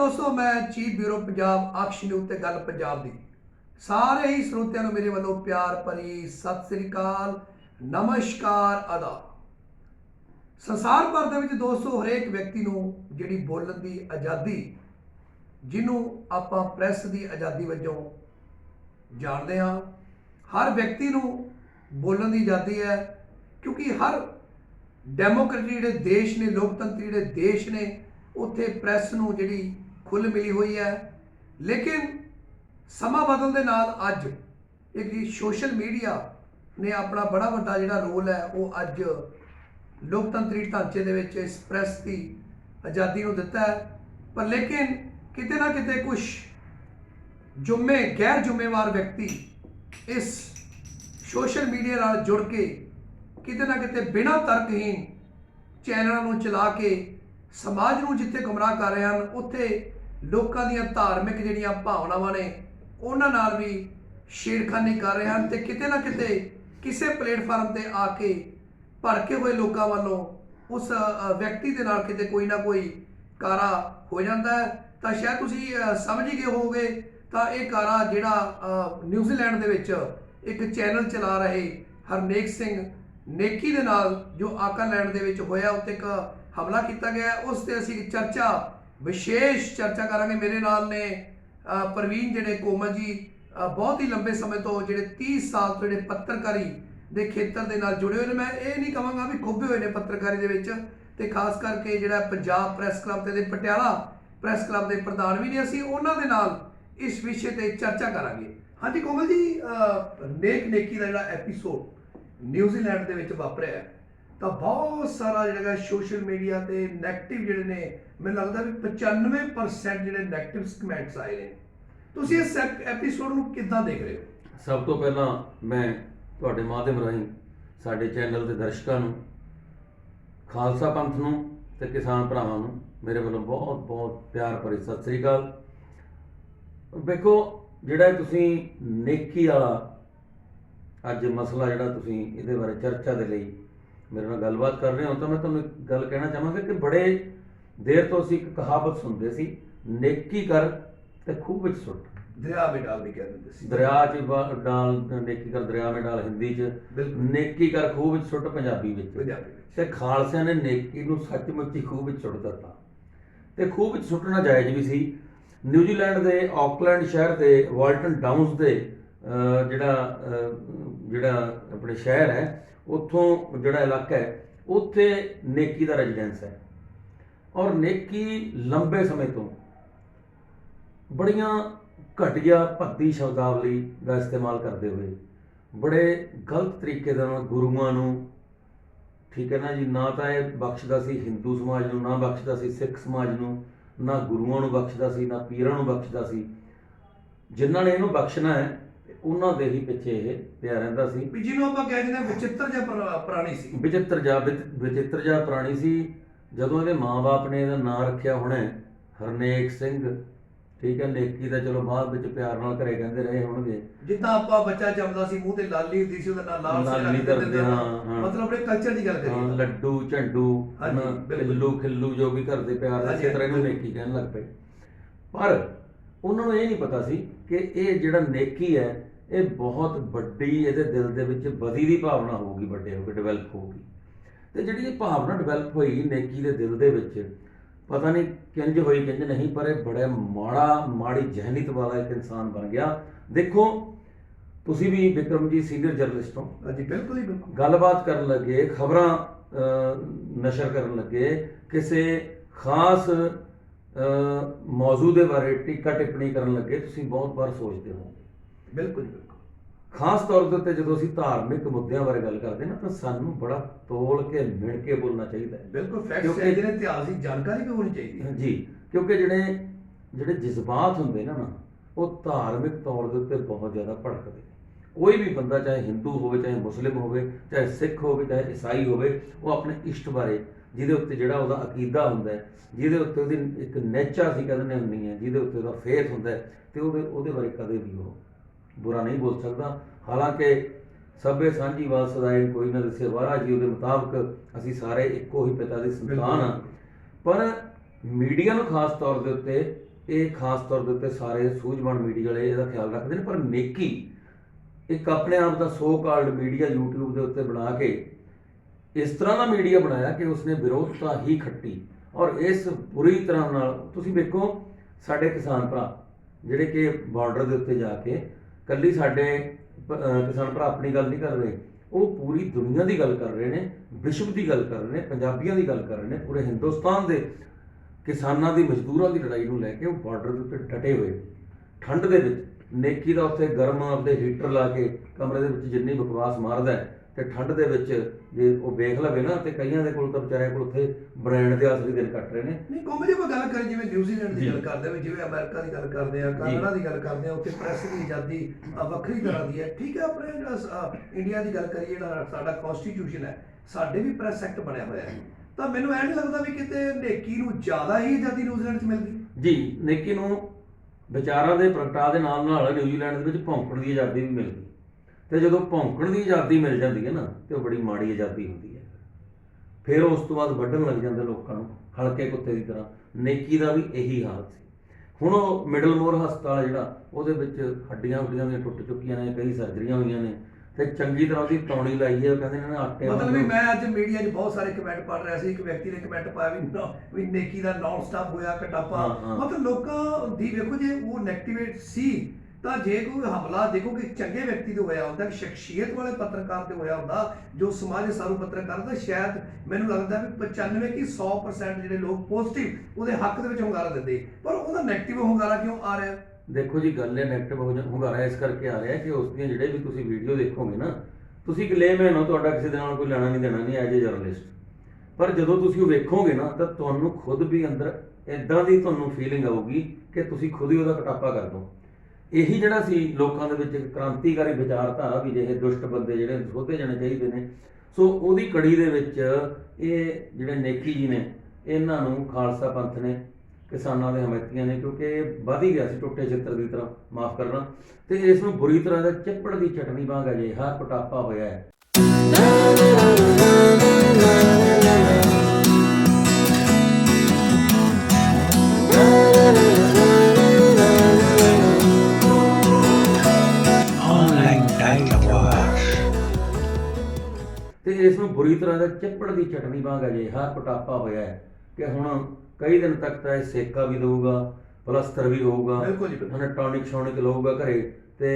ਦੋਸਤੋ, ਮੈਂ chief bureau Punjab Aksh news ਤੇ ਗੱਲ ਪੰਜਾਬ ਦੀ। ਸਾਰੇ ਹੀ ਸਰੋਤਿਆਂ ਨੂੰ ਮੇਰੇ ਵੱਲੋਂ ਪਿਆਰ ਭਰੀ ਸਤਿ ਸ੍ਰੀ ਅਕਾਲ, ਨਮਸਕਾਰ, ਅਦਾ। ਸੰਸਾਰ ਭਰ ਦੇ ਵਿੱਚ ਦੋਸਤੋ, ਹਰੇਕ ਵਿਅਕਤੀ ਨੂੰ ਜਿਹੜੀ ਬੋਲਣ ਦੀ ਆਜ਼ਾਦੀ, ਜਿਹਨੂੰ ਆਪਾਂ ਪ੍ਰੈਸ ਦੀ ਆਜ਼ਾਦੀ ਵਜੋਂ ਜਾਣਦੇ ਹਾਂ, ਹਰ ਵਿਅਕਤੀ ਨੂੰ ਬੋਲਣ ਦੀ ਆਜ਼ਾਦੀ ਹੈ, ਕਿਉਂਕਿ ਹਰ ਡੈਮੋਕ੍ਰੇਟਿਕ ਜਿਹੜੇ ਦੇਸ਼ ਨੇ, ਲੋਕਤੰਤਰੀ ਜਿਹੜੇ ਦੇਸ਼ ਨੇ, ਉੱਥੇ ਪ੍ਰੈਸ ਨੂੰ ਜਿਹੜੀ ਖੁੱਲ ਮਿਲੀ ਹੋਈ ਹੈ। ਲੇਕਿਨ ਸਮਾਂ ਬਦਲਣ ਦੇ ਨਾਲ ਅੱਜ ਇੱਕ ਸੋਸ਼ਲ ਮੀਡੀਆ ਨੇ ਆਪਣਾ ਬੜਾ ਵੱਡਾ ਜਿਹੜਾ ਰੋਲ ਹੈ, ਉਹ ਅੱਜ ਲੋਕਤੰਤਰੀ ਢਾਂਚੇ ਦੇ ਵਿੱਚ ਇਸ ਪ੍ਰੈਸ ਦੀ ਆਜ਼ਾਦੀ ਨੂੰ ਦਿੱਤਾ ਹੈ। ਪਰ ਲੇਕਿਨ ਕਿਤੇ ਨਾ ਕਿਤੇ ਕੁਝ ਜੁਮੇ, ਗੈਰ ਜ਼ਿੰਮੇਵਾਰ ਵਿਅਕਤੀ ਇਸ ਸੋਸ਼ਲ ਮੀਡੀਆ ਨਾਲ ਜੁੜ ਕੇ ਕਿਤੇ ਨਾ ਕਿਤੇ ਬਿਨਾਂ ਤਰਕਹੀਨ ਚੈਨਲਾਂ ਨੂੰ ਚਲਾ ਕੇ ਸਮਾਜ ਨੂੰ ਜਿੱਥੇ ਗੁੰਮਰਾਹ ਕਰ ਰਹੇ ਹਨ, ਉੱਥੇ ਲੋਕਾਂ ਦੀਆਂ ਧਾਰਮਿਕ ਜਿਹੜੀਆਂ ਭਾਵਨਾਵਾਂ ਨੇ, ਉਹਨਾਂ ਨਾਲ ਵੀ ਛੇੜਖਾਨੀ ਕਰ ਰਹੇ ਹਨ ਤੇ ਕਿਤੇ ਨਾ ਕਿਤੇ ਕਿਸੇ ਪਲੇਟਫਾਰਮ ਤੇ ਆ ਕੇ ਭੜਕੇ ਹੋਏ ਲੋਕਾਂ ਵੱਲੋਂ ਉਸ ਵਿਅਕਤੀ ਦੇ ਨਾਲ ਕਿਤੇ ਕੋਈ ਨਾ ਕੋਈ ਕਾਰਾ ਹੋ ਜਾਂਦਾ ਹੈ। ਤਾਂ ਸ਼ਾਇਦ ਤੁਸੀਂ ਸਮਝ ਹੀ ਗਏ ਹੋਵੋਗੇ, ਤਾਂ ਇਹ ਕਾਰਾ ਜਿਹੜਾ ਨਿਊਜ਼ੀਲੈਂਡ ਦੇ ਵਿੱਚ ਇੱਕ ਚੈਨਲ ਚਲਾ ਰਹੇ ਹਰਨੇਕ ਸਿੰਘ ਨੇਕੀ ਦੇ ਨਾਲ ਜੋ ਆਕਾਲੈਂਡ ਦੇ ਵਿੱਚ ਹੋਇਆ, ਉੱਤੇ ਇੱਕ ਹਮਲਾ ਕੀਤਾ ਗਿਆ ਉਸ ਤੇ ਅਸੀਂ ਚਰਚਾ ਵਿਸ਼ੇਸ਼ ਚਰਚਾ ਕਰਾਂਗੇ। ਮੇਰੇ ਨਾਲ ਨੇ ਪ੍ਰਵੀਨ ਜਿਹੜੇ ਕੋਮਲ ਜੀ ਬਹੁਤ ਹੀ ਲੰਬੇ ਸਮੇਂ ਤੋਂ ਜਿਹੜੇ 30 ਸਾਲ ਤੋਂ ਜਿਹੜੇ ਪੱਤਰਕਾਰੀ ਦੇ ਖੇਤਰ ਦੇ ਨਾਲ ਜੁੜੇ ਹੋਏ ਨੇ। ਮੈਂ ਇਹ ਨਹੀਂ ਕਹਾਂਗਾ ਵੀ ਖੁੱਬੇ ਹੋਏ ਨੇ ਪੱਤਰਕਾਰੀ ਦੇ ਵਿੱਚ ਤੇ ਖਾਸ ਕਰਕੇ ਜਿਹੜਾ ਪੰਜਾਬ ਪ੍ਰੈਸ ਕਲੱਬ ਤੇ ਦੇ ਪਟਿਆਲਾ ਪ੍ਰੈਸ ਕਲੱਬ ਦੇ ਪ੍ਰਧਾਨ ਵੀ ਨੇ। ਅਸੀਂ ਉਹਨਾਂ ਦੇ ਨਾਲ ਇਸ ਵਿਸ਼ੇ ਤੇ ਚਰਚਾ ਕਰਾਂਗੇ। ਹਾਂਜੀ ਕੋਮਲ ਜੀ ਨੇਕ ਨੇਕੀ ਦਾ ਜਿਹੜਾ ਐਪੀਸੋਡ ਨਿਊਜ਼ੀਲੈਂਡ ਦੇ ਵਿੱਚ ਵਾਪਰਿਆ ਹੈ, ਤਾਂ ਬਹੁਤ ਸਾਰਾ ਜਿਹੜਾ ਸੋਸ਼ਲ ਮੀਡੀਆ ਤੇ 네ਗੇਟਿਵ ਜਿਹੜੇ ਨੇ, ਮੈਨੂੰ ਲੱਗਦਾ ਵੀ 95% ਜਿਹੜੇ 네ਗੇਟਿਵ ਕਮੈਂਟਸ ਆਏ ਨੇ। ਤੁਸੀਂ ਇਸ ਐਪੀਸੋਡ ਨੂੰ ਕਿੱਦਾਂ ਦੇਖ ਰਹੇ ਹੋ? ਸਭ ਤੋਂ ਪਹਿਲਾਂ ਮੈਂ ਤੁਹਾਡੇ ਮਾਧਿਅਮ ਰਾਹੀਂ ਸਾਡੇ ਚੈਨਲ ਦੇ ਦਰਸ਼ਕਾਂ ਨੂੰ, ਖਾਲਸਾ ਪੰਥ ਨੂੰ ਤੇ ਕਿਸਾਨ ਭਰਾਵਾਂ ਨੂੰ ਮੇਰੇ ਵੱਲੋਂ ਬਹੁਤ ਬਹੁਤ ਪਿਆਰ ਭਰੀ ਸਤਿ ਸ੍ਰੀ ਅਕਾਲ। ਵੇਖੋ, ਜਿਹੜਾ ਤੁਸੀਂ ਨੇਕੀ ਵਾਲਾ ਅੱਜ ਮਸਲਾ ਜਿਹੜਾ ਤੁਸੀਂ ਇਹਦੇ ਬਾਰੇ ਚਰਚਾ ਦੇ ਲਈ ਮੇਰੇ ਨਾਲ ਗੱਲਬਾਤ ਕਰ ਰਹੇ ਹੋ ਤਾਂ ਮੈਂ ਤੁਹਾਨੂੰ ਇੱਕ ਗੱਲ ਕਹਿਣਾ ਚਾਹਾਂਗਾ ਕਿ ਬੜੇ ਦੇਰ ਤੋਂ ਅਸੀਂ ਇੱਕ ਕਹਾਵਤ ਸੁਣਦੇ ਸੀ ਨੇਕੀ ਕਰ ਤੇ ਖੂਹ ਵਿੱਚ ਸੁੱਟ। ਦਰਿਆ ਵਿੱਚ ਡਾਲ ਵੀ ਕਹਿ ਦਿੰਦੇ ਸੀ। ਦਰਿਆ 'ਚ ਬ- ਡਾਲ ਨੇਕੀ ਕਰ ਦਰਿਆ ਵਿੱਚ ਡਾਲ ਹਿੰਦੀ 'ਚ। ਬਿਲਕੁਲ। ਨੇਕੀ ਕਰ ਖੂਹ ਵਿੱਚ ਸੁੱਟ ਪੰਜਾਬੀ ਵਿੱਚ। ਪੰਜਾਬੀ ਵਿੱਚ। ਤੇ ਖਾਲਸਿਆਂ ਨੇ ਨੇਕੀ ਨੂੰ ਸੱਚਮੁੱਚ ਹੀ ਖੂਹ ਵਿੱਚ ਸੁੱਟ ਦਿੱਤਾ। ਤੇ ਖੂਹ ਵਿੱਚ ਸੁੱਟਣਾ ਜਾਇਜ਼ ਵੀ ਸੀ। ਨਿਊਜ਼ੀਲੈਂਡ ਦੇ ਆਕਲੈਂਡ ਸ਼ਹਿਰ ਦੇ ਵਾਲਟਨ ਡਾਊਨਸ ਦੇ ਅਹ, ਜਿਹੜਾ ਅਹ, ਜਿਹੜਾ ਆਪਣੇ ਸ਼ਹਿਰ ਹੈ ਉੱਥੋਂ ਜਿਹੜਾ ਇਲਾਕਾ ਹੈ, ਉੱਥੇ ਨੇਕੀ ਦਾ ਰੈਜ਼ੀਡੈਂਸ ਹੈ। ਔਰ ਨੇਕੀ ਲੰਬੇ ਸਮੇਂ ਤੋਂ ਬੜੀਆਂ ਘਟੀਆ ਭੱਦੀ ਸ਼ਬਦਾਵਲੀ ਦਾ ਇਸਤੇਮਾਲ ਕਰਦੇ ਹੋਏ, ਬੜੇ ਗਲਤ ਤਰੀਕੇ ਦੇ ਨਾਲ ਗੁਰੂਆਂ ਨੂੰ, ਠੀਕ ਹੈ ਨਾ ਜੀ, ਨਾ ਤਾਂ ਇਹ ਬਖਸ਼ਦਾ ਸੀ ਹਿੰਦੂ ਸਮਾਜ ਨੂੰ, ਨਾ ਬਖਸ਼ਦਾ ਸੀ ਸਿੱਖ ਸਮਾਜ ਨੂੰ, ਨਾ ਗੁਰੂਆਂ ਨੂੰ ਬਖਸ਼ਦਾ ਸੀ, ਨਾ ਪੀਰਾਂ ਨੂੰ ਬਖਸ਼ਦਾ ਸੀ। ਜਿਨ੍ਹਾਂ ਨੇ ਇਹਨੂੰ ਬਖਸ਼ਣਾ ਹੈ ਉਹਨਾਂ ਦੇ ਹੀ ਪਿੱਛੇ ਇਹ ਪਿਆ ਰਹਿੰਦਾ ਸੀ ਵੀ ਜਿਹਨੂੰ ਆਪਾਂ ਕਹਿ ਦਿੰਦੇ ਵਿਚਿੱਤਰ ਪ੍ਰਾ- ਪ੍ਰਾਣੀ ਸੀ ਵਿਚਿੱਤਰ ਜਾ ਵਿਚਿੱਤਰ ਜਾ ਪ੍ਰਾਣੀ ਸੀ ਜਦੋਂ ਇਹਦੇ ਮਾਪੇ ਨੇ ਇਹਦਾ ਨਾਂ ਰੱਖਿਆ ਹੋਣਾ ਹੈ, ਹਰਨੇਕ ਸਿੰਘ ਠੀਕ ਹੈ ਨੇਕੀ ਦਾ ਚਲੋ ਬਾਅਦ ਵਿੱਚ ਪਿਆਰ ਨਾਲ ਘਰੇ ਕਹਿੰਦੇ ਰਹੇ ਹੋਣਗੇ ਜਿੱਦਾਂ ਆਪਾਂ ਬੱਚਾ ਜੰਮਦਾ ਸੀ ਮੂੰਹ ਤੇ ਲਾਲੀ ਹੁੰਦੀ ਸੀ ਉਹਦਾ ਨਾਲ ਲਾਲ ਦਿੰਦੇ ਕਰਦੇ, ਹਾਂ, ਹਾਂ। ਮਤਲਬ ਆਪਣੇ ਕਲਚਰ ਦੀ ਗੱਲ ਹਾਂ, ਕਰੀਏ ਲੱਡੂ ਝੰਡੂ ਹਾਂਜੀ, ਹਨਾ, ਬਿਲਕੁਲ। ਖਿੱਲੂ ਖਿੱਲੂ ਜੋ ਵੀ ਕਰਦੇ ਪਿਆਰ ਹਾਂਜੀ, ਇਸੇ ਤਰ੍ਹਾਂ ਇਹਨੂੰ ਬਿਲਕੁਲ। ਨੇਕੀ ਕਹਿਣ ਲੱਗ ਪਏ ਪਰ ਉਹਨਾਂ ਨੂੰ ਇਹ ਨਹੀਂ ਪਤਾ ਸੀ ਕਿ ਇਹ ਜਿਹੜਾ ਨੇਕੀ ਹੈ ਇਹ ਬਹੁਤ ਵੱਡੀ ਇਹਦੇ ਦਿਲ ਦੇ ਵਿੱਚ ਬਦੀ ਦੀ ਭਾਵਨਾ ਹੋਊਗੀ ਵੱਡੇ ਹੋ ਕੇ ਡਿਵੈਲਪ ਹੋਊਗੀ। ਤੇ ਜਿਹੜੀ ਇਹ ਭਾਵਨਾ ਡਿਵੈਲਪ ਹੋਈ ਨੇਕੀ ਦੇ ਦਿਲ ਦੇ ਵਿੱਚ ਪਤਾ ਨਹੀਂ ਕਿੰਜ ਹੋਈ ਕਿੰਜ ਨਹੀਂ ਪਰ ਇਹ ਬੜਾ ਮਾੜਾ ਮਾੜੀ ਜ਼ਹਿਨੀਤ ਵਾਲਾ ਇੱਕ ਇਨਸਾਨ ਬਣ ਗਿਆ। ਦੇਖੋ ਤੁਸੀਂ ਵੀ ਵਿਕਰਮਜੀਤ ਸੀਨੀਅਰ ਜਰਨਲਿਸਟ ਹੋ। ਹਾਂਜੀ ਬਿਲਕੁਲ ਹੀ ਬਿਲਕੁਲ। ਗੱਲਬਾਤ ਕਰਨ ਲੱਗੇ ਖਬਰਾਂ ਨਸ਼ਰ ਕਰਨ ਲੱਗੇ ਕਿਸੇ ਖਾਸ ਅ, ਮੌਜੂ ਦੇ ਬਾਰੇ ਟੀਕਾ ਟਿੱਪਣੀ ਕਰਨ ਲੱਗੇ ਤੁਸੀਂ ਬਹੁਤ ਵਾਰ ਸੋਚਦੇ ਹੋ। ਬਿਲਕੁਲ ਬਿਲਕੁਲ। ਖਾਸ ਤੌਰ ਦੇ ਉੱਤੇ ਜਦੋਂ ਅਸੀਂ ਧਾਰਮਿਕ ਮੁੱਦਿਆਂ ਬਾਰੇ ਗੱਲ ਕਰਦੇ ਨਾ ਤਾਂ ਸਾਨੂੰ ਬੜਾ ਤੋਲ ਕੇ ਮਿਣ ਕੇ ਬੋਲਣਾ ਚਾਹੀਦਾ ਹੈ। ਬਿਲਕੁਲ ਫੈਕਟਸ ਕਿਉਂਕਿ- ਹੈ ਜਿਹਨੇ ਇਤਿਹਾਸ ਦੀ ਜਾਣਕਾਰੀ ਵੀ ਹੋਣੀ ਚਾਹੀਦੀ ਹੈ। ਜੀ ਕਿਉਂਕਿ ਜਿਹੜੇ ਜਿਹੜੇ ਜਜ਼ਬਾਤ ਹੁੰਦੇ ਨਾ ਨਾ ਉਹ ਧਾਰਮਿਕ ਤੌਰ ਦੇ ਉੱਤੇ ਬਹੁਤ ਜ਼ਿਆਦਾ ਭੜਕਦੇ ਨੇ। ਕੋਈ ਵੀ ਬੰਦਾ ਚਾਹੇ ਹਿੰਦੂ ਹੋਵੇ ਚਾਹੇ ਮੁਸਲਿਮ ਹੋਵੇ ਚਾਹੇ ਸਿੱਖ ਹੋਵੇ ਚਾਹੇ ਈਸਾਈ ਹੋਵੇ ਉਹ ਆਪਣੇ ਇਸ਼ਟ ਬਾਰੇ ਜਿਹਦੇ ਉੱਤੇ ਜਿਹੜਾ ਉਹਦਾ ਅਕੀਦਾ ਹੁੰਦਾ ਹੈ ਜਿਹਦੇ ਉੱਤੇ ਉਹਦੀ ਇੱਕ ਨੇਚਰ ਸੀ ਕਹਿੰਦੇ ਨੇ ਹੁੰਦੀ ਹੈ ਜਿਹਦੇ ਉੱਤੇ ਉਹਦਾ ਫੇਥ ਹੁੰਦਾ ਹੈ ਤੇ ਉਹਦੇ ਉਹਦੇ ਬਾਰੇ ਕਦੇ ਵੀ ਉਹ ਬੁਰਾ ਨਹੀਂ ਬੋਲ ਸਕਦਾ। ਹਾਲਾਂਕਿ ਸਭੇ ਸਾਂਝੀਵਾਲ ਸਦਾਈ ਕੋਈ ਨਾ ਦੱਸੇ, ਵਾਰਾ ਜੀ ਉਹਦੇ ਮੁਤਾਬਕ ਅਸੀਂ ਸਾਰੇ ਇੱਕੋ ਹੀ ਪਿਤਾ ਦੀ ਸੰਤਾਨ ਆ ਪਰ ਮੀਡੀਆ ਨੂੰ ਖਾਸ ਤੌਰ ਦੇ ਉੱਤੇ, ਇਹ ਖਾਸ ਤੌਰ ਦੇ ਉੱਤੇ ਸਾਰੇ ਸੂਝਵਾਨ ਮੀਡੀਆ ਵਾਲੇ ਇਹਦਾ ਖਿਆਲ ਰੱਖਦੇ ਨੇ। ਪਰ ਨੇਕੀ ਇੱਕ ਆਪਣੇ ਆਪ ਦਾ ਸੋ ਕਾਲਡ ਮੀਡੀਆ YouTube ਦੇ ਉੱਤੇ ਬਣਾ ਕੇ ਇਸ ਤਰ੍ਹਾਂ ਦਾ ਮੀਡੀਆ ਬਣਾਇਆ ਕਿ ਉਸਨੇ ਵਿਰੋਧਤਾ ਹੀ ਖੱਟੀ। ਔਰ ਇਸ ਬੁਰੀ ਤਰ੍ਹਾਂ ਨਾਲ ਤੁਸੀਂ ਵੇਖੋ, ਸਾਡੇ ਕਿਸਾਨ ਭਰਾ, ਜਿਹੜੇ ਕਿ ਬਾਰਡਰ ਦੇ ਉੱਤੇ ਜਾ ਕੇ ਕੱਲੀ ਸਾਡੇ ਕਿਸਾਨ ਭਰਾ ਆਪਣੀ ਗੱਲ ਨਹੀਂ ਕਰ ਰਹੇ। ਉਹ ਪੂਰੀ ਦੁਨੀਆ ਦੀ ਗੱਲ ਕਰ ਰਹੇ ਨੇ, ਵਿਸ਼ਵ ਦੀ ਗੱਲ ਕਰ ਰਹੇ ਨੇ, ਪੰਜਾਬੀਆਂ ਦੀ ਗੱਲ ਕਰ ਰਹੇ ਨੇ, ਪੂਰੇ ਹਿੰਦੁਸਤਾਨ ਦੇ ਕਿਸਾਨਾਂ ਦੀ ਮਜ਼ਦੂਰਾਂ ਦੀ ਲੜਾਈ ਨੂੰ ਲੈ ਕੇ ਉਹ ਬਾਰਡਰ ਦੇ ਉੱਤੇ ਡਟੇ ਹੋਏ। ਠੰਡ ਦੇ ਵਿੱਚ ਨੇਕੀ ਦਾ ਉੱਥੇ ਗਰਮ ਆਪਦੇ ਹੀਟਰ ਲਾ ਕੇ ਕਮਰੇ ਦੇ ਵਿੱਚ ਜਿੰਨੀ ਬਕਵਾਸ ਮਾਰਦਾ ਹੈ ਤੇ ਠੰਡ ਦੇ ਵਿੱਚ ਜੇ ਉਹ ਵੇਖ ਲਵੇ ਨਾ ਤੇ ਕਈਆਂ ਦੇ ਕੋਲ ਤਾਂ ਵਿਚਾਰਿਆਂ ਕੋਲ ਉੱਥੇ ਬ੍ਰਾਂਡ ਦੇ ਅਸਲੀ ਦਿਨ ਕੱਟ ਰਹੇ ਨੇ। ਨਹੀਂ ਕੋਮੇ ਜੇ ਆਪਾਂ ਗੱਲ ਕਰੀਏ ਜਿਵੇਂ ਨਿਊਜ਼ੀਲੈਂਡ ਦੀ। ਗੱਲ ਕਰਦੇ ਹਾਂ ਜਿਵੇਂ ਅਮਰੀਕਾ ਦੀ ਗੱਲ ਕਰਦੇ ਆ ਕੈਨੇਡਾ ਦੀ ਗੱਲ ਕਰਦੇ ਆ ਉੱਥੇ ਪ੍ਰੈਸ ਦੀ ਆਜ਼ਾਦੀ ਵੱਖਰੀ ਤਰ੍ਹਾਂ ਦੀ ਹੈ। ਠੀਕ ਹੈ ਆਪਣੇ ਜਿਹੜਾ ਇੰਡੀਆ ਦੀ ਗੱਲ ਕਰੀਏ ਜਿਹੜਾ ਸਾਡਾ ਕਨਸਟੀਟਿਊਸ਼ਨ ਹੈ ਸਾਡੇ ਵੀ ਪ੍ਰੈਸ ਐਕਟ ਬਣਿਆ ਹੋਇਆ ਹੈ। ਤਾਂ ਮੈਨੂੰ ਐਂ ਨਹੀਂ ਲੱਗਦਾ ਵੀ ਕਿਤੇ ਨੇਕੀ ਨੂੰ ਜ਼ਿਆਦਾ ਹੀ ਆਜ਼ਾਦੀ ਨਿਊਜ਼ੀਲੈਂਡ 'ਚ ਮਿਲ ਗਈ। ਜੀ ਨੇਕੀ ਨੂੰ ਵਿਚਾਰਾਂ ਦੇ ਪ੍ਰਗਟਾ ਦੇ ਨਾਲ ਨਾਲ ਨਿਊਜ਼ੀਲੈਂਡ ਦੇ ਵਿੱਚ ਭੌਂਕਣ ਦੀ ਆਜ਼ਾਦੀ ਵੀ ਮਿਲ ਗਈ। ਤੇ ਜਦੋਂ ਭੌਂਕਣ ਦੀ ਆਜ਼ਾਦੀ ਮਿਲ ਜਾਂਦੀ ਹੈ ਨਾ ਤੇ ਉਹ ਬੜੀ ਮਾੜੀ ਆਜ਼ਾਦੀ ਹੁੰਦੀ ਹੈ। ਫਿਰ ਉਸ ਤੋਂ ਬਾਅਦ ਵੱਢਣ ਲੱਗ ਜਾਂਦੇ ਲੋਕਾਂ ਨੂੰ ਹਲਕੇ ਕੁੱਤੇ ਦੀ ਤਰ੍ਹਾਂ। ਨੇਕੀ ਦਾ ਵੀ ਇਹੀ ਹਾਲ ਸੀ। ਹੁਣ ਉਹ ਮਿਡਲ ਮੋਰ ਹਸਪਤਾਲ ਜਿਹੜਾ ਉਹਦੇ ਵਿੱਚ ਹੱਡੀਆਂ ਹੁੱਡੀਆਂ ਦੀਆਂ ਟੁੱਟ ਚੁੱਕੀਆਂ ਨੇ ਕਈ ਸਰਜਰੀਆਂ ਹੋਈਆਂ ਨੇ ਤੇ ਚੰਗੀ ਤਰ੍ਹਾਂ ਉਹਦੀ ਤੌਣੀ ਲਾਈ ਹੈ ਉਹ ਕਹਿੰਦੇ ਨੇ ਨਾ ਆਟੇ ਮਤਲਬ ਵੀ ਮੈਂ ਅੱਜ ਮੀਡੀਆ 'ਚ ਬਹੁਤ ਸਾਰੇ ਕਮੈਂਟ ਪੜ੍ਹ ਰਿਹਾ ਸੀ ਇੱਕ ਵਿਅਕਤੀ ਨੇ ਕਮੈਂਟ ਪਾਇਆ ਵੀ ਵੀ ਨੇਕੀ ਦਾ ਨਾਨ ਸਟਾਪ ਹੋਇਆ ਕਟਾਪਾ। ਮਤਲਬ ਲੋਕਾਂ ਦੀ ਵੇਖੋ ਜੇ ਉਹ ਨੈਗੇਟਿਵੇਟ ਸੀ ਤਾਂ ਜੇ ਕੋਈ ਹਮਲਾ ਦੇਖੋ ਕਿ ਚੰਗੇ ਵਿਅਕਤੀ ਤੇ ਹੋਇਆ ਹੁੰਦਾ, ਕਿ ਸ਼ਖਸੀਅਤ ਵਾਲੇ ਪੱਤਰਕਾਰ ਤੇ ਹੋਇਆ ਹੁੰਦਾ, ਜੋ ਸਮਾਜ ਸਾਰੂ ਪੱਤਰਕਾਰ ਦਾ, ਸ਼ਾਇਦ ਮੈਨੂੰ ਲੱਗਦਾ ਵੀ 95 ਕੀ 100% ਜਿਹੜੇ ਲੋਕ ਪੋਜ਼ਿਟਿਵ ਉਹਦੇ ਹੱਕ ਦੇ ਵਿੱਚ ਹੁੰਗਾਰਾ ਦਿੰਦੇ। ਪਰ ਉਹਦਾ ਨੈਗੇਟਿਵ ਹੁੰਗਾਰਾ ਕਿਉਂ ਆ ਰਿਹਾ? ਦੇਖੋ ਜੀ, ਗੱਲ ਹੈ ਨੈਗੇਟਿਵ ਹੁੰਗਾਰਾ ਇਸ ਕਰਕੇ ਆ ਰਿਹਾ ਕਿ ਉਸ ਦੀਆਂ ਜਿਹੜੇ ਵੀ ਤੁਸੀਂ ਵੀਡੀਓ ਦੇਖੋਗੇ ਨਾ, ਤੁਸੀਂ ਇੱਕ ਲੇਮੈਨ ਹੋ ਤੁਹਾਡਾ ਕਿਸੇ ਦੇ ਨਾਲ ਕੋਈ ਲੈਣਾ ਨਹੀਂ ਦੇਣਾ, ਨਹੀਂ ਐਜ ਏ ਜਰਨਲਿਸਟ ਪਰ ਜਦੋਂ ਤੁਸੀਂ ਉਹ ਵੇਖੋਗੇ ਨਾ, ਤਾਂ ਤੁਹਾਨੂੰ ਖੁਦ ਵੀ ਅੰਦਰ ਇਦਾਂ ਦੀ ਤੁਹਾਨੂੰ ਫੀਲਿੰਗ ਆਊਗੀ ਕਿ ਤੁਸੀਂ ਖੁਦ ਹੀ ਉਹਦਾ ਕਟਾਪਾ ਕਰ ਦੋ। ਇਹੀ ਜਿਹੜਾ ਸੀ ਲੋਕਾਂ ਦੇ ਵਿੱਚ ਇੱਕ ਕ੍ਰਾਂਤੀਕਾਰੀ ਵਿਚਾਰਧਾਰਾ ਵੀ ਜਿਹੇ ਦੁਸ਼ਟ ਬੰਦੇ ਜਿਹੜੇ ਸੋਧੇ ਜਾਣੇ ਚਾਹੀਦੇ ਨੇ। ਸੋ ਉਹਦੀ ਕੜੀ ਦੇ ਵਿੱਚ ਇਹ ਜਿਹੜੇ ਨੇਕੀ ਜੀ ਨੇ, ਇਹਨਾਂ ਨੂੰ ਖਾਲਸਾ ਪੰਥ ਨੇ, ਕਿਸਾਨਾਂ ਦੇ ਹਮਾਇਤੀਆਂ ਨੇ, ਕਿਉਂਕਿ ਇਹ ਵਧ ਹੀ ਗਿਆ ਸੀ ਟੁੱਟੇ ਚਿੱਤਰ ਦੀ ਤਰ੍ਹਾਂ, ਮਾਫ ਕਰਨਾ। ਤੇ ਇਸ ਨੂੰ ਬੁਰੀ ਤਰ੍ਹਾਂ ਦਾ ਚਿੱਪੜ ਦੀ ਚਟਨੀ ਵਾਂਗ ਅਜਿਹਾ ਪਟਾਪਾ ਹੋਇਆ ਹੈ। ਤਰ੍ਹਾਂ ਦਾ ਚੱਪੜ ਦੀ ਚਟਨੀ ਵਾਂਗ ਅਜਿਹਾ ਕੁਟਾਪਾ ਹੋਇਆ ਹੈ ਕਿ ਹੁਣ ਕਈ ਦਿਨ ਤੱਕ ਤਾਂ ਇਹ ਸੇਕਾ ਵੀ ਦਊਗਾ ਪਲਸਤਰ ਵੀ ਹੋਊਗਾ ਬਿਲਕੁਲ ਜੀ, ਬਿਲਕੁਲ। ਹਨਾ ਟੌਨਿਕ ਸ਼ੌਨਿਕ ਲਊਗਾ ਘਰੇ ਤੇ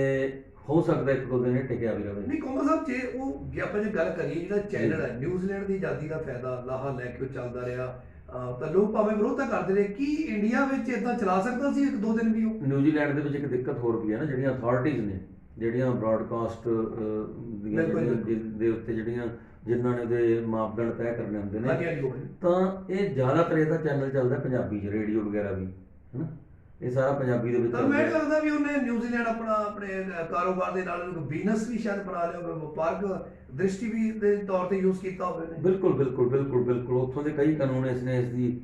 ਹੋ ਸਕਦਾ ਇੱਕ ਦੋ ਦਿਨ ਇਹ ਟਿਕਿਆ ਵੀ ਰਵੇ ਨਹੀਂ ਕੋਮਲ ਸਾਹਿਬ ਜੇ ਉਹ ਜੇ ਆਪਾਂ ਜੇ ਗੱਲ ਕਰੀਏ ਜਿਹੜਾ ਚੈਨਲ ਹੈ ਨਿਊਜ਼ੀਲੈਂਡ ਦੀ ਆਜ਼ਾਦੀ ਦਾ ਫਾਇਦਾ ਲਾਹਾ ਲੈ ਕੇ ਉਹ ਚੱਲਦਾ ਰਿਹਾ ਅਹ ਤਾਂ ਲੋਕ ਭਾਵੇਂ ਵਿਰੋਧਤਾ ਕਰਦੇ ਰਹੇ ਕੀ ਇੰਡੀਆ ਵਿੱਚ ਇਦਾਂ ਚਲਾ ਸਕਦਾ ਸੀ ਇੱਕ ਦੋ ਦਿਨ ਵੀ ਉਹ ਨਿਊਜ਼ੀਲੈਂਡ ਦੇ ਵਿੱਚ ਇੱਕ ਦਿੱਕਤ ਹੋਰ ਵੀ ਹੈ ਨਾ ਜਿਹੜੀਆਂ ਅਥਾਰਟੀਆਂ ਨੇ ਜਿਹੜੀਆਂ ਬ੍ਰਾਡਕਾਸਟ ਬਿਲਕੁਲ, ਬਿਲਕੁਲ। ਦੇ ਉੱਤੇ ਜਿਹੜੀਆਂ ਜਿਨ੍ਹਾਂ ਨੇ ਉਹਦੇ ਮਾਪਦੰਡ ਤੈਅ ਕਰਨੇ ਹੁੰਦੇ ਨੇ। ਹਾਂਜੀ ਹਾਂਜੀ। ਤਾਂ ਇਹ ਜ਼ਿਆਦਾਤਰ ਇਹਦਾ ਚੈਨਲ ਚੱਲਦਾ ਪੰਜਾਬੀ 'ਚ ਰੇਡੀਓ ਵਗੈਰਾ ਵੀ ਹਨਾ? ਇਹ ਸਾਰਾ ਪੰਜਾਬੀ ਦੇ ਵਿੱਚ ਤਾਂ ਮੈਨੂੰ ਚੱਲਦਾ। ਲੱਗਦਾ ਵੀ ਉਹਨੇ ਨਿਊਜ਼ੀਲੈਂਡ ਆਪਣਾ ਆਪਣੇ ਅਹ, ਕਾਰੋਬਾਰ ਦੇ ਨਾਲ ਉਹਨੂੰ ਬਿਜ਼ਨਸ ਵੀ ਸ਼ਾਇਦ ਬਣਾ ਲਿਆ ਹੋਵੇ ਵਪਾਰਕ ਦ੍ਰਿਸ਼ਟੀ ਵੀ ਦੇ ਤੌਰ ਤੇ ਯੂਜ਼ ਕੀਤਾ ਹੋਵੇ ਨੇ ਬਿਲਕੁਲ ਬਿਲਕੁਲ ਬਿਲਕੁਲ ਬਿਲਕੁਲ। ਉੱਥੋਂ ਦੇ ਕਈ ਕਾਨੂੰਨ ਇਸ ਨੇ ਇਸ ਦੀ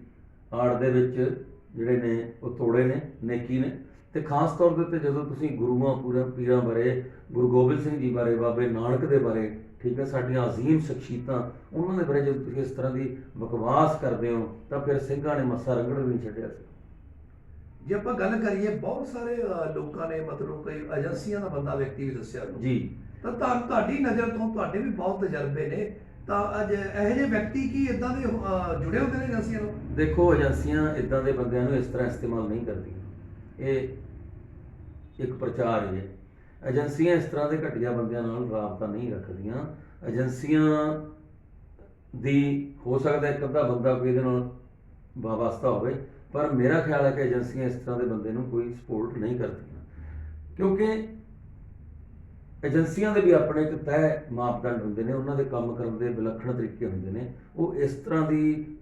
ਆੜ ਦੇ ਵਿੱਚ ਜਿਹੜੇ ਨੇ ਉਹ ਤੋੜੇ ਨੇ ਨੇਕੀ ਨੇ। ਤੇ ਖਾਸ ਤੌਰ ਦੇ ਉੱਤੇ ਜਦੋਂ ਤੁਸੀਂ ਗੁਰੂਆਂ ਪੂਰੇ ਪੀਰਾਂ ਬਾਰੇ ਗੁਰੂ ਗੋਬਿੰਦ ਸਿੰਘ ਜੀ ਬਾਰੇ ਬਾਬੇ ਨਾਨਕ ਦੇ ਬਾਰੇ ਠੀਕ ਹੈ ਸਾਡੀਆਂ ਅਜ਼ੀਮ ਸ਼ਖਸੀਅਤਾਂ ਉਹਨਾਂ ਦੇ ਬਾਰੇ ਜਦੋਂ ਤੁਸੀਂ ਇਸ ਤਰ੍ਹਾਂ ਦੀ ਬਕਵਾਸ ਕਰਦੇ ਹੋ ਤਾਂ ਫਿਰ ਸਿੰਘਾਂ ਨੇ ਮੱਸਾ ਰੰਗੜ ਵੀ ਨਹੀਂ ਛੱਡਿਆ ਸੀ। ਜੇ ਆਪਾਂ ਗੱਲ ਕਰੀਏ ਬਹੁਤ ਸਾਰੇ ਲੋਕਾਂ ਨੇ ਮਤਲਬ ਕਈ ਏਜੰਸੀਆਂ ਦਾ ਬੰਦਾ ਵਿਅਕਤੀ ਵੀ ਦੱਸਿਆ ਜੀ। ਤਾਂ ਤੁਹਾਡੀ ਨਜ਼ਰ ਤੋਂ ਤੁਹਾਡੇ ਵੀ ਬਹੁਤ ਤਜਰਬੇ ਨੇ। ਤਾਂ ਅੱਜ ਇਹੋ ਜਿਹੇ ਵਿਅਕਤੀ ਕੀ ਇਦਾਂ ਦੇ ਜੁੜੇ ਹੁੰਦੇ ਨੇ ਏਜੰਸੀਆਂ ਨਾਲ ਦੇਖੋ ਏਜੰਸੀਆਂ ਇਦਾਂ ਦੇ ਬੰਦਿਆਂ ਨੂੰ ਇਸ ਤਰ੍ਹਾਂ ਇਸਤੇਮਾਲ ਨਹੀਂ ਕਰਦੀਆਂ। ਇਹ ਇੱਕ ਪ੍ਰਚਾਰ ਹੈ। ਏਜੰਸੀਆਂ ਇਸ ਤਰ੍ਹਾਂ ਦੇ ਘਟੀਆ ਬੰਦਿਆਂ ਨਾਲ ਰਾਬਤਾ ਨਹੀਂ ਰੱਖਦੀਆਂ। ਏਜੰਸੀਆਂ ਦੀ ਹੋ ਸਕਦਾ ਇੱਕ ਅੱਧਾ ਬੰਦਾ ਕੋਈ ਇਹਦੇ ਨਾਲ ਵਾਬਸਤਾ ਹੋਵੇ, ਪਰ ਮੇਰਾ ਖਿਆਲ ਹੈ ਕਿ ਏਜੰਸੀਆਂ ਇਸ ਤਰ੍ਹਾਂ ਦੇ ਬੰਦੇ ਨੂੰ ਕੋਈ ਸਪੋਰਟ ਨਹੀਂ ਕਰਦੀਆਂ। ਕਿਉਂਕਿ ਏਜੰਸੀਆਂ ਦੇ ਵੀ ਆਪਣੇ ਇੱਕ ਤੈਅ ਮਾਪਦੰਡ ਹੁੰਦੇ ਨੇ, ਉਹਨਾਂ ਦੇ ਕੰਮ ਕਰਨ ਦੇ ਵਿਲੱਖਣ ਤਰੀਕੇ ਹੁੰਦੇ ਨੇ, ਉਹ ਇਸ ਤਰ੍ਹਾਂ ਦੀ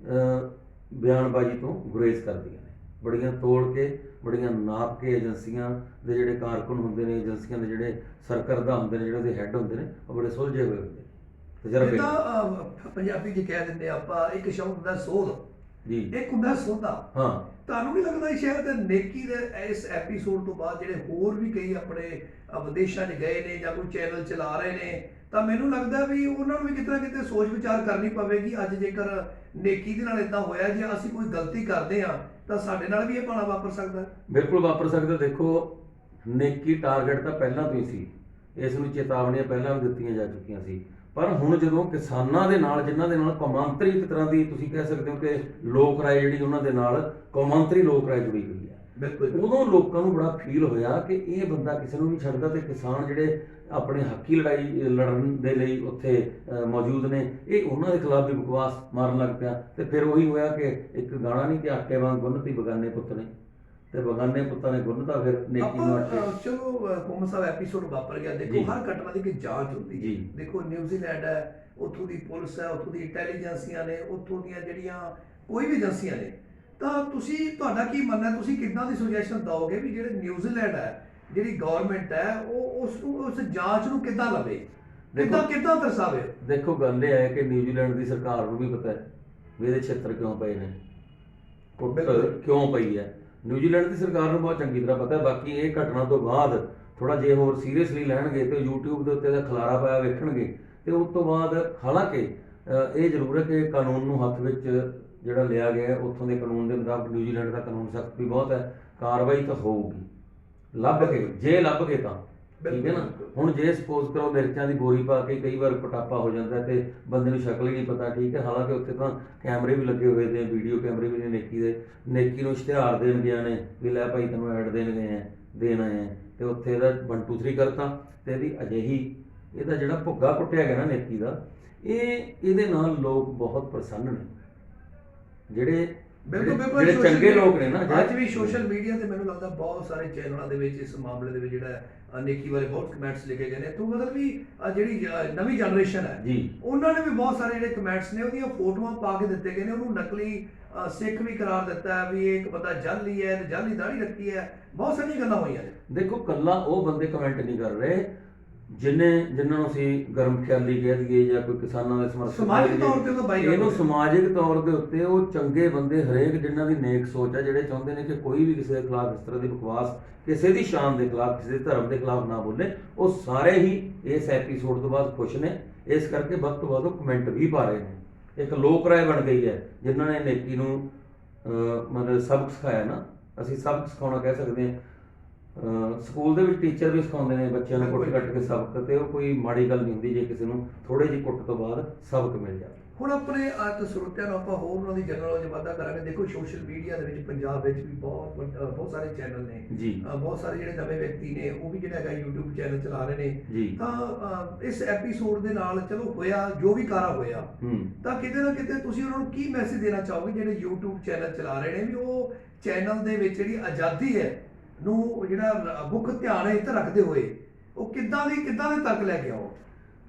ਬਿਆਨਬਾਜ਼ੀ ਤੋਂ ਗੁਰੇਜ਼ ਕਰਦੀਆਂ ਨੇ। ਬੜੀਆਂ ਤੋੜ ਕੇ ਬੜੀਆਂ ਨਾਪ ਕੇ ਏਜੰਸੀਆਂ ਦੇ ਜਿਹੜੇ ਕਾਰਕੁਨ ਹੁੰਦੇ ਨੇ ਏਜੰਸੀਆਂ ਦੇ ਜਿਹੜੇ ਸਰਕਰਦਾ ਹੁੰਦੇ ਨੇ ਜਿਹੜੇ ਉਹਦੇ ਹੈੱਡ ਹੁੰਦੇ ਨੇ ਉਹ ਬੜੇ ਸੁਲਝੇ ਹੋਏ ਹੁੰਦੇ ਤਜਰਬੇ ਅਹ, ਪੰਜਾਬੀ ਚ ਕਹਿ ਦਿੰਦੇ ਆਪਾਂ ਇੱਕ ਸ਼ਬਦ ਹੁੰਦਾ ਸੋਧ। ਜੀ। ਇੱਕ ਹੁੰਦਾ ਸੋਧਾ ਹਾਂ। ਤੁਹਾਨੂੰ ਨਹੀਂ ਲੱਗਦਾ ਸ਼ਾਇਦ ਨੇਕੀ ਦੇ ਇਸ ਐਪੀਸੋਡ ਤੋਂ ਬਾਅਦ ਜਿਹੜੇ ਹੋਰ ਵੀ ਕਈ ਆਪਣੇ ਵਿਦੇਸ਼ਾਂ 'ਚ ਗਏ ਨੇ ਜਾਂ ਕੋਈ ਚੈਨਲ ਚਲਾ ਰਹੇ ਨੇ ਤਾਂ ਮੈਨੂੰ ਲੱਗਦਾ ਵੀ ਉਹਨਾਂ ਨੂੰ ਵੀ ਕਿਤੇ ਨਾ ਕਿਤੇ ਸੋਚ ਵਿਚਾਰ ਕਰਨੀ ਪਵੇਗੀ, ਅੱਜ ਜੇਕਰ ਨੇਕੀ ਦੇ ਨਾਲ ਇਦਾਂ ਹੋਇਆ, ਜੇ ਅਸੀਂ ਕੋਈ ਗਲਤੀ ਕਰਦੇ ਆ ਤਾਂ ਸਾਡੇ ਨਾਲ ਵੀ ਇਹ ਭਾਣਾ ਵਾਪਰ ਸਕਦਾ। ਬਿਲਕੁਲ ਵਾਪਰ ਸਕਦਾ। ਦੇਖੋ, ਨੇਕੀ ਟਾਰਗੇਟ ਤਾਂ ਪਹਿਲਾਂ ਤੋਂ ਹੀ ਸੀ। ਇਸ ਨੂੰ ਚੇਤਾਵਨੀਆਂ ਪਹਿਲਾਂ ਵੀ ਦਿੱਤੀਆਂ ਜਾ ਚੁੱਕੀਆਂ ਸੀ। ਪਰ ਹੁਣ ਜਦੋਂ ਕਿਸਾਨਾਂ ਦੇ ਨਾਲ, ਜਿਨ੍ਹਾਂ ਦੇ ਨਾਲ ਕੌਮਾਂਤਰੀ ਇੱਕ ਤਰ੍ਹਾਂ ਦੀ ਤੁਸੀਂ ਕਹਿ ਸਕਦੇ ਹੋ ਕਿ ਲੋਕ ਰਾਏ ਜਿਹੜੀ ਉਹਨਾਂ ਦੇ ਨਾਲ ਕੌਮਾਂਤਰੀ ਲੋਕ ਰਾਏ ਜੁੜੀ ਹੋਈ ਹੈ। ਬਿਲਕੁਲ ਉਦੋਂ ਲੋਕਾਂ ਨੂੰ ਬੜਾ ਫੀਲ ਹੋਇਆ ਕਿ ਇਹ ਬੰਦਾ ਕਿਸੇ ਨੂੰ ਨਹੀਂ ਛੱਡਦਾ ਤੇ ਕਿਸਾਨ ਜਿਹੜੇ ਆਪਣੇ ਹੱਕੀ ਲੜਾਈ ਲੜਨ ਦੇ ਲਈ ਉੱਥੇ ਮੌਜੂਦ ਨੇ ਇਹ ਉਹਨਾਂ ਦੇ ਖਿਲਾਫ ਵੀ ਬਕਵਾਸ ਮਾਰਨ ਲੱਗ ਪਿਆ। ਤੇ ਫਿਰ ਉਹੀ ਹੋਇਆ ਕਿ ਇੱਕ ਗਾਣਾ ਨਹੀਂ ਕਿ ਆਟੇ ਵਾਂਗ ਗੁੰਨਤੀ ਬਗਾਨੇ ਪੁੱਤ ਨੇ। ਤੇ ਬਗਾਨੇ ਪੁੱਤਾਂ ਨੇ ਗੁੰਨਤਾ ਫਿਰ ਨੇਕੀ ਨੂੰ ਆਟੇ ਚਲੋ ਕੋਮ ਸਾਹਿਬ ਐਪੀਸੋਡ ਵਾਪਰ ਗਿਆ। ਦੇਖੋ। ਹਰ ਘਟਨਾ ਦੀ ਇੱਕ ਜਾਂਚ ਹੁੰਦੀ ਜੀ। ਦੇਖੋ ਨਿਊਜ਼ੀਲੈਂਡ ਹੈ ਉੱਥੋਂ ਦੀ ਪੁਲਿਸ ਹੈ ਉੱਥੋਂ ਦੀ ਇੰਟੈਲੀਜੈਂਸੀਆਂ ਨੇ ਉੱਥੋਂ ਦੀਆਂ ਜਿਹੜੀਆਂ ਕੋਈ ਵੀ ਏਜੰਸੀਆਂ ਨੇ ਤਾਂ ਤੁਸੀਂ ਤੁਹਾਡਾ ਕੀ ਮੰਨਣਾ? ਤੁਸੀਂ ਕਿੱਦਾਂ ਦੀ ਸੁਜੈਸ਼ਨ ਦਿਓਗੇ ਵੀ ਜਿਹੜੇ ਨਿਊਜ਼ੀਲੈਂਡ ਹੈ ਜਿਹੜੀ ਗਵਰਨਮੈਂਟ ਹੈ ਉਹ ਉਸ ਨੂੰ ਉਸ ਜਾਂਚ ਨੂੰ ਕਿੱਦਾਂ ਲਵੇ ਕਿੱਦਾਂ ਕਿੱਦਾਂ ਦਰਸਾਵੇ ਦੇਖੋ ਗੱਲ ਇਹ ਹੈ ਕਿ ਨਿਊਜ਼ੀਲੈਂਡ ਦੀ ਸਰਕਾਰ ਨੂੰ ਵੀ ਪਤਾ ਹੈ ਵੀ ਇਹਦੇ ਛੇਤਰ ਕਿਉਂ ਪਏ ਨੇ ਕੁੱਟ। ਕਿਉਂ ਪਈ ਹੈ ਨਿਊਜ਼ੀਲੈਂਡ ਦੀ ਸਰਕਾਰ ਨੂੰ ਬਹੁਤ ਚੰਗੀ ਤਰ੍ਹਾਂ ਪਤਾ ਹੈ ਬਾਕੀ ਇਹ ਘਟਨਾ ਤੋਂ ਬਾਅਦ ਥੋੜਾ ਜੇ ਹੋਰ ਸੀਰੀਅਸਲੀ ਲੈਣਗੇ ਤੇ YouTube ਦੇ ਉੱਤੇ ਦਾ ਖਲਾਰਾ ਪਾਇਆ ਵੇਖਣਗੇ ਤੇ ਉਸ ਤੋਂ ਬਾਅਦ ਹਾਲਾਂਕਿ ਇਹ ਜ਼ਰੂਰ ਹੈ ਕਿ ਕਾਨੂੰਨ ਨੂੰ ਹੱਥ ਵਿੱਚ ਜਿਹੜਾ ਲਿਆ ਗਿਆ ਉੱਥੋਂ ਦੇ ਕਾਨੂੰਨ ਦੇ ਮੁਤਾਬਕ ਨਿਊਜ਼ੀਲੈਂਡ ਦਾ ਕਾਨੂੰਨ ਸਖਤ ਵੀ ਬਹੁਤ ਹੈ ਕਾਰਵਾਈ ਤਾਂ ਹੋਊਗੀ। ਲੱਭ ਕੇ ਜੇ ਲੱਭ ਗਏ ਤਾਂ ਠੀਕ ਹੈ ਨਾ। ਹੁਣ ਜੇ ਸਪੋਜ਼ ਕਰੋ ਮਿਰਚਾਂ ਦੀ ਬੋਰੀ ਪਾ ਕੇ ਕਈ ਵਾਰ ਪਟਾਪਾ ਹੋ ਜਾਂਦਾ ਤੇ ਬੰਦੇ ਨੂੰ ਸ਼ਕਲ ਹੀ ਨਹੀਂ ਪਤਾ ਠੀਕ ਹੈ? ਹਾਲਾਂਕਿ ਉੱਥੇ ਤਾਂ ਕੈਮਰੇ ਵੀ ਲੱਗੇ ਹੋਏ ਨੇ ਵੀਡੀਓ ਕੈਮਰੇ ਵੀ ਨੇ ਨੇਕੀ ਦੇ। ਨੇਕੀ ਨੂੰ ਇਸ਼ਤਿਹਾਰ ਦੇਣ ਗਿਆ ਨੇ ਵੀ ਲੈ ਭਾਈ ਤੈਨੂੰ ਐਡ ਦੇਣ ਗਏ ਆ ਦੇਣ ਆਏ ਆ ਤੇ ਉੱਥੇ ਇਹਦਾ 1 2 3 ਕਰਤਾ ਤੇ ਇਹਦੀ ਅਜਿਹੀ ਇਹਦਾ ਜਿਹੜਾ ਭੁੱਗਾ ਕੁੱਟਿਆ ਗਿਆ ਨਾ ਨੇਕੀ ਦਾ ਇਹ ਇਹਦੇ ਨਾਲ ਲੋਕ ਬਹੁਤ ਪ੍ਰਸੰਨ ਨੇ। ਜਿਹੜੇ ਬਿਲਕੁਲ ਬਿਲਕੁਲ ਜਿਹੜੇ social ਚੰਗੇ media- ਲੋਕ ਨੇ ਨਾ ਜਿਹੜੇ- ਅੱਜ ਵੀ ਸੋਸ਼ਲ ਮੀਡੀਆ ਤੇ ਮੈਨੂੰ ਲੱਗਦਾ ਬਹੁਤ ਸਾਰੇ ਚੈਨਲਾਂ ਦੇ ਵਿੱਚ ਇਸ ਮਾਮਲੇ ਦੇ ਵਿੱਚ ਜਿਹੜਾ ਹੈ, ਅ, ਨੇਕੀ ਬਾਰੇ ਬਹੁਤ ਕਮੈਂਟਸ ਲਿਖੇ ਗਏ ਨੇ। ਤੋਂ ਮਤਲਬ ਵੀ ਅ, ਜਿਹੜੀ ਅ, ਨਵੀਂ ਜਨਰੇਸ਼ਨ ਹੈ ਜੀ। ਉਹਨਾਂ ਨੇ ਵੀ ਬਹੁਤ ਸਾਰੇ ਜਿਹੜੇ ਕਮੈਂਟਸ ਨੇ ਉਹਦੀਆਂ ਫੋਟੋਆਂ ਪਾ ਕੇ ਦਿੱਤੇ ਗਏ ਨੇ ਉਹਨੂੰ ਨਕਲੀ ਅ, ਸਿੱਖ ਵੀ ਕਰਾਰ ਦਿੱਤਾ ਹੈ ਵੀ ਇਹ ਇੱਕ ਬੰਦਾ ਜਾਲੀ ਹੈ ਤੇ ਜਾਲੀ ਦਾੜੀ ਰੱਖੀ ਹੈ। ਬਹੁਤ ਸਾਰੀਆਂ ਗੱਲਾਂ ਹੋਈਆਂ ਨੇ। ਦੇਖੋ ਕੱਲਾ ਉਹ ਬੰਦੇ ਕਮੈਂਟ ਨਹੀਂ ਕਰ ਰਹੇ ਜਿਨੇ ਜਿਨ੍ਹਾਂ ਨੂੰ ਅਸੀਂ ਗਰਮ ਖਿਆਲੀ ਕਹਿ ਦਈਏ ਜਾਂ ਕੋਈ ਕਿਸਾਨਾਂ ਦੇ ਸਮਰਥਕ ਸਮਾਜਿਕ ਤੌਰ ਤੇ ਤਾਂ ਬਾਈਕਾਟ ਇਹਨੂੰ। ਸਮਾਜਿਕ ਤੌਰ ਦੇ ਉੱਤੇ ਉਹ ਚੰਗੇ ਬੰਦੇ ਹਰੇਕ ਜਿਨ੍ਹਾਂ ਦੀ ਨੇਕ ਸੋਚ ਹੈ ਜਿਹੜੇ ਚਾਹੁੰਦੇ ਨੇ ਕਿ ਕੋਈ ਵੀ ਕਿਸੇ ਦੇ ਖਿਲਾਫ ਇਸ ਤਰ੍ਹਾਂ ਦੀ ਬਕਵਾਸ ਕਿਸੇ ਦੀ ਸ਼ਾਨ ਦੇ ਖਿਲਾਫ ਕਿਸੇ ਦੇ ਧਰਮ ਦੇ ਖਿਲਾਫ ਨਾ ਬੋਲੇ ਉਹ ਸਾਰੇ ਹੀ ਇਸ ਐਪੀਸੋਡ ਤੋਂ ਬਾਅਦ ਖੁਸ਼ ਨੇ। ਇਸ ਕਰਕੇ ਵੱਧ ਤੋਂ ਵੱਧ ਉਹ ਕਮੈਂਟ ਵੀ ਪਾ ਰਹੇ ਨੇ। ਇੱਕ ਲੋਕ ਰਾਏ ਬਣ ਗਈ ਹੈ ਜਿਨ੍ਹਾਂ ਨੇ ਨੇਕੀ ਨੂੰ ਮਤਲਬ ਸਬਕ ਸਿਖਾਇਆ ਨਾ ਅਸੀਂ ਸਬਕ ਸਿਖਾਉਣਾ ਕਹਿ ਸਕਦੇ ਹਾਂ। ਸਕੂਲ ਦੇ ਵਿੱਚ ਟੀਚਰ ਵੀ ਸਿਖਾਉਂਦੇ ਨੇ ਬੱਚਿਆਂ ਨੂੰ ਕੁੱਟ ਕੱਟ ਕੇ ਸਬਕ ਤੇ ਉਹ ਕੋਈ ਮਾੜੀ ਗੱਲ ਨਹੀਂ ਹੁੰਦੀ ਜੇ ਕਿਸੇ ਨੂੰ ਥੋੜੇ ਜਿਹੀ ਕੁੱਟ ਤੋਂ ਬਾਅਦ ਸਬਕ ਮਿਲ ਜਾਵੇ। ਹੁਣ ਆਪਣੇ ਅੱਜ ਸਰੋਤਿਆਂ ਨੂੰ ਆਪਾਂ ਹੋਰ ਉਹਨਾਂ ਦੀ ਜਨਰਲ ਨੌਲੇਜ ਵਾਧਾ ਕਰਾਂਗੇ। ਦੇਖੋ ਸੋਸ਼ਲ ਮੀਡੀਆ ਦੇ ਵਿੱਚ ਪੰਜਾਬ ਵਿੱਚ ਵੀ ਬਹੁਤ ਬਹੁਤ ਸਾਰੇ ਚੈਨਲ ਨੇ। ਬਹੁਤ ਸਾਰੇ ਜਿਹੜੇ ਨਵੇਂ ਵਿਅਕਤੀ ਨੇ ਉਹ ਵੀ ਜਿਹੜਾ ਹੈਗਾ YouTube ਚੈਨਲ ਚਲਾ ਰਹੇ ਨੇ। ਤਾਂ ਇਸ ਐਪੀਸੋਡ ਦੇ ਨਾਲ ਚਲੋ ਹੋਇਆ ਜੋ ਵੀ ਕਾਰਾ ਹੋਇਆ ਤਾਂ ਕਿਤੇ ਨਾ ਕਿਤੇ ਤੁਸੀਂ ਉਹਨਾਂ ਨੂੰ ਕੀ ਮੈਸੇਜ ਦੇਣਾ ਚਾਹੋਗੇ ਜਿਹੜੇ YouTube ਚੈਨਲ ਚਲਾ ਰਹੇ ਨੇ? ਵੀ ਉਹ ਚੈਨਲ ਦੇ ਵਿੱਚ ਜਿਹੜੀ ਆਜ਼ਾਦੀ ਹੈ ਨੂੰ ਜਿਹੜਾ ਮੁੱਖ ਧਿਆਨ ਹੈ ਇੱਥੇ ਰੱਖਦੇ ਹੋਏ, ਉਹ ਕਿੱਦਾਂ ਦੀ ਕਿੱਦਾਂ ਦੇ ਤੱਕ ਲੈ ਕੇ ਆਓ?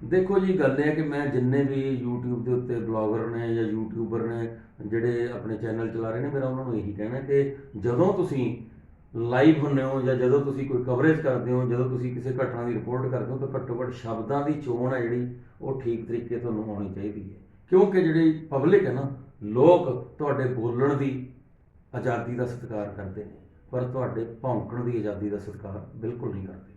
ਦੇਖੋ ਜੀ, ਗੱਲ ਇਹ ਹੈ ਕਿ ਮੈਂ ਜਿੰਨੇ ਵੀ YouTube ਦੇ ਉੱਤੇ ਬਲੌਗਰ ਨੇ ਜਾਂ ਯੂਟਿਊਬਰ ਨੇ ਜਿਹੜੇ ਆਪਣੇ ਚੈਨਲ ਚਲਾ ਰਹੇ ਨੇ, ਮੇਰਾ ਉਹਨਾਂ ਨੂੰ ਇਹੀ ਕਹਿਣਾ ਕਿ ਜਦੋਂ ਤੁਸੀਂ ਲਾਈਵ ਹੁੰਦੇ ਹੋ ਜਾਂ ਜਦੋਂ ਤੁਸੀਂ ਕੋਈ ਕਵਰੇਜ ਕਰਦੇ ਹੋ, ਜਦੋਂ ਤੁਸੀਂ ਕਿਸੇ ਘਟਨਾ ਦੀ ਰਿਪੋਰਟ ਕਰਦੇ ਹੋ, ਤਾਂ ਘੱਟੋ ਘੱਟ ਸ਼ਬਦਾਂ ਦੀ ਚੋਣ ਹੈ ਜਿਹੜੀ, ਉਹ ਠੀਕ ਤਰੀਕੇ ਤੁਹਾਨੂੰ ਆਉਣੀ ਚਾਹੀਦੀ ਹੈ। ਕਿਉਂਕਿ ਜਿਹੜੀ ਪਬਲਿਕ ਹੈ ਨਾ, ਲੋਕ ਤੁਹਾਡੇ ਬੋਲਣ ਦੀ ਆਜ਼ਾਦੀ ਦਾ ਸਤਿਕਾਰ ਕਰਦੇ ਨੇ। ਪਰ ਤੁਹਾਡੇ ਭੌਂਕਣ ਦੀ ਆਜ਼ਾਦੀ ਦਾ ਸਤਿਕਾਰ ਬਿਲਕੁਲ ਨਹੀਂ ਕਰਦੇ।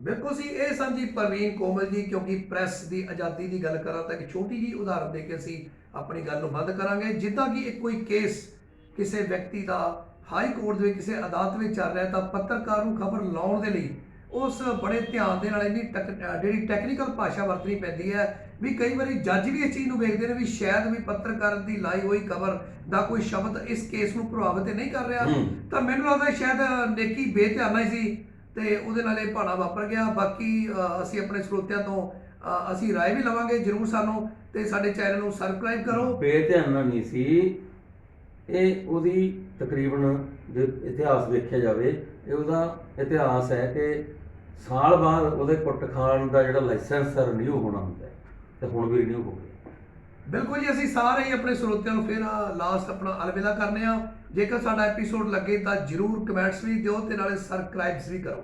ਬਿਲਕੁਲ ਸੀ ਇਹ ਸਾਂਝੀ ਪ੍ਰਵੀਨ ਕੋਮਲ ਜੀ, ਕਿਉਂਕਿ ਪ੍ਰੈਸ ਦੀ ਆਜ਼ਾਦੀ ਦੀ ਗੱਲ ਕਰਾਂ ਤਾਂ ਇੱਕ ਛੋਟੀ ਜੀ ਉਦਾਹਰਨ ਦੇ ਕੇ ਅਸੀਂ ਆਪਣੀ ਗੱਲ ਨੂੰ ਬੰਦ ਕਰਾਂਗੇ। ਜਿੱਦਾਂ ਕਿ ਇੱਕ ਕੋਈ ਕੇਸ ਕਿਸੇ ਵਿਅਕਤੀ ਦਾ ਹਾਈ ਕੋਰਟ ਦੇ ਵਿੱਚ, ਕਿਸੇ ਅਦਾਲਤ ਵਿੱਚ ਚੱਲ ਰਿਹਾ ਤਾਂ ਪੱਤਰਕਾਰ ਨੂੰ ਖਬਰ ਲਾਉਣ ਦੇ ਲਈ ਉਸ ਬੜੇ ਧਿਆਨ ਦੇ ਨਾਲ ਇਹਦੀ ਟੈਕ- ਜਿਹੜੀ ਟੈਕਨੀਕਲ ਭਾਸ਼ਾ ਵਰਤਣੀ ਪੈਂਦੀ ਹੈ ਵੀ ਕਈ ਵਾਰੀ ਜੱਜ ਵੀ ਇਸ ਚੀਜ਼ ਨੂੰ ਵੇਖਦੇ ਨੇ ਵੀ ਸ਼ਾਇਦ ਵੀ ਪੱਤਰਕਾਰ ਦੀ ਲਾਈ ਹੋਈ ਖਬਰ ਦਾ ਕੋਈ ਸ਼ਬਦ ਇਸ ਕੇਸ ਨੂੰ ਪ੍ਰਭਾਵਿਤ ਨਹੀਂ ਕਰ ਰਿਹਾ। ਤਾਂ ਮੈਨੂੰ ਲੱਗਦਾ ਸ਼ਾਇਦ ਨੇਕੀ ਬੇਧਿਆਨਾ ਹੀ ਸੀ ਤੇ ਉਹਦੇ ਨਾਲ ਇਹ ਭਾਣਾ ਵਾਪਰ ਗਿਆ। ਬਾਕੀ ਅਸੀਂ ਆਪਣੇ ਸਰੋਤਿਆਂ ਤੋਂ ਅਸੀਂ ਰਾਏ ਵੀ ਲਵਾਂਗੇ ਜਰੂਰ ਸਾਨੂੰ ਤੇ ਸਾਡੇ ਚੈਨਲ ਨੂੰ ਸਬਸਕ੍ਰਾਈਬ ਕਰੋ। ਬੇਧਿਆਨਾ ਨਹੀਂ ਸੀ। ਇਹ ਉਹਦੀ ਤਕਰੀਬਨ ਜੇ ਇਤਿਹਾਸ ਵੇਖਿਆ ਜਾਵੇ ਇਹ ਉਹਦਾ ਇਤਿਹਾਸ ਹੈ ਕਿ ਸਾਲ ਬਾਅਦ ਉਹਦੇ ਕੁੱਟ ਖਾਣ ਦਾ ਜਿਹੜਾ ਲਾਇਸੈਂਸ ਰਿਨਿਊ ਹੋਣਾ ਹੁੰਦਾ ਤੇ ਹੁਣ ਵੀ ਰਿਨਿਊ ਹੋ ਗਿਆ ਬਿਲਕੁਲ ਜੀ, ਅਸੀਂ ਸਾਰੇ ਹੀ ਆਪਣੇ ਸਰੋਤਿਆਂ ਨੂੰ ਫਿਰ ਲਾਸਟ ਆਪਣਾ ਅਲਵਿਦਾ ਕਰਨੇ ਆ ਜੇਕਰ ਸਾਡਾ ਐਪੀਸੋਡ ਲੱਗੇ ਤਾਂ ਜਰੂਰ ਕਮੈਂਟਸ ਵੀ ਦਿਓ ਤੇ ਨਾਲੇ ਸਬਸਕ੍ਰਾਈਬਸ ਵੀ ਕਰੋ।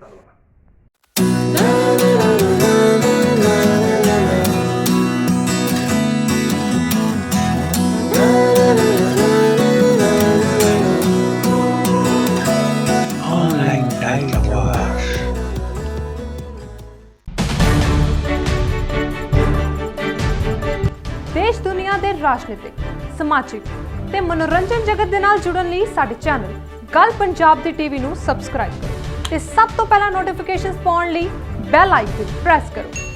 ਧੰਨਵਾਦ। ਰਾਜਨੀਤਿਕ, ਸਮਾਜਿਕ ਤੇ ਮਨੋਰੰਜਨ ਜਗਤ ਦੇ ਨਾਲ ਜੁੜਨ ਲਈ ਸਾਡੇ ਚੈਨਲ ਗੱਲ ਪੰਜਾਬ ਦੀ ਟੀਵੀ ਨੂੰ ਸਬਸਕ੍ਰਾਈਬ ਕਰੋ ਤੇ ਸਭ ਤੋਂ ਪਹਿਲਾਂ ਨੋਟੀਫਿਕੇਸ਼ਨਸ ਪਾਉਣ ਲਈ ਬੈਲ ਆਈਕਨ ਪ੍ਰੈਸ ਕਰੋ।